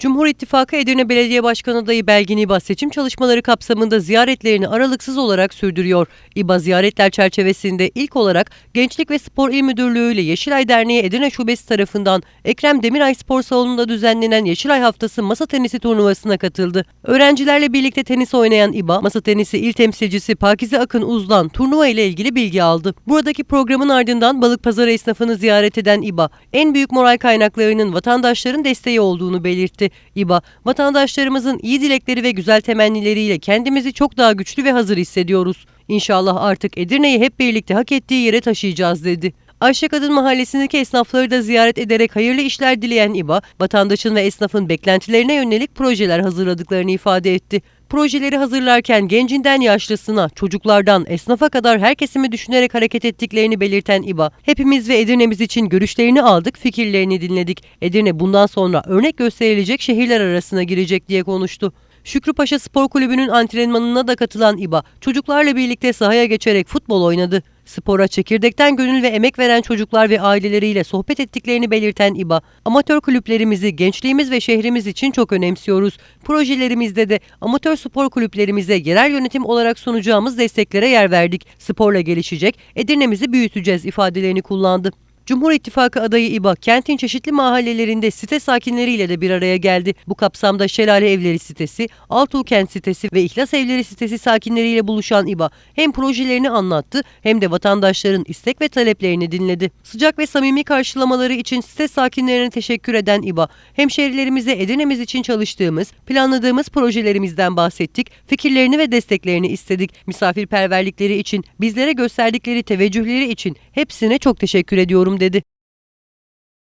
Cumhur İttifakı Edirne Belediye Başkanı adayı Belgin İBA seçim çalışmaları kapsamında ziyaretlerini aralıksız olarak sürdürüyor. İBA ziyaretler çerçevesinde ilk olarak Gençlik ve Spor İl Müdürlüğü ile Yeşilay Derneği Edirne Şubesi tarafından Ekrem Demiray Spor Salonu'nda düzenlenen Yeşilay Haftası masa tenisi turnuvasına katıldı. Öğrencilerle birlikte tenis oynayan İBA, masa tenisi il temsilcisi Pakize Akın Uzlan turnuva ile ilgili bilgi aldı. Buradaki programın ardından balık pazarı esnafını ziyaret eden İBA, en büyük moral kaynaklarının vatandaşların desteği olduğunu belirtti. İBA, vatandaşlarımızın iyi dilekleri ve güzel temennileriyle kendimizi çok daha güçlü ve hazır hissediyoruz. İnşallah artık Edirne'yi hep birlikte hak ettiği yere taşıyacağız dedi. Ayşe Kadın Mahallesi'ndeki esnafları da ziyaret ederek hayırlı işler dileyen İBA, vatandaşın ve esnafın beklentilerine yönelik projeler hazırladıklarını ifade etti. Projeleri hazırlarken gencinden yaşlısına, çocuklardan esnafa kadar her kesimi düşünerek hareket ettiklerini belirten İBA, hepimiz ve Edirne'miz için görüşlerini aldık, fikirlerini dinledik. Edirne bundan sonra örnek gösterilecek şehirler arasına girecek diye konuştu. Şükrüpaşa Spor Kulübü'nün antrenmanına da katılan İBA, çocuklarla birlikte sahaya geçerek futbol oynadı. Spora çekirdekten gönül ve emek veren çocuklar ve aileleriyle sohbet ettiklerini belirten İBA, amatör kulüplerimizi gençliğimiz ve şehrimiz için çok önemsiyoruz. Projelerimizde de amatör spor kulüplerimize yerel yönetim olarak sunacağımız desteklere yer verdik. Sporla gelişecek, Edirne'mizi büyüteceğiz ifadelerini kullandı. Cumhur İttifakı adayı İBA, kentin çeşitli mahallelerinde site sakinleriyle de bir araya geldi. Bu kapsamda Şelale Evleri sitesi, Altuğ Kent sitesi ve İhlas Evleri sitesi sakinleriyle buluşan İBA, hem projelerini anlattı hem de vatandaşların istek ve taleplerini dinledi. Sıcak ve samimi karşılamaları için site sakinlerine teşekkür eden İBA, hemşehrilerimize Edirne'miz için çalıştığımız, planladığımız projelerimizden bahsettik, fikirlerini ve desteklerini istedik. Misafirperverlikleri için, bizlere gösterdikleri teveccühleri için hepsine çok teşekkür ediyorum dedi.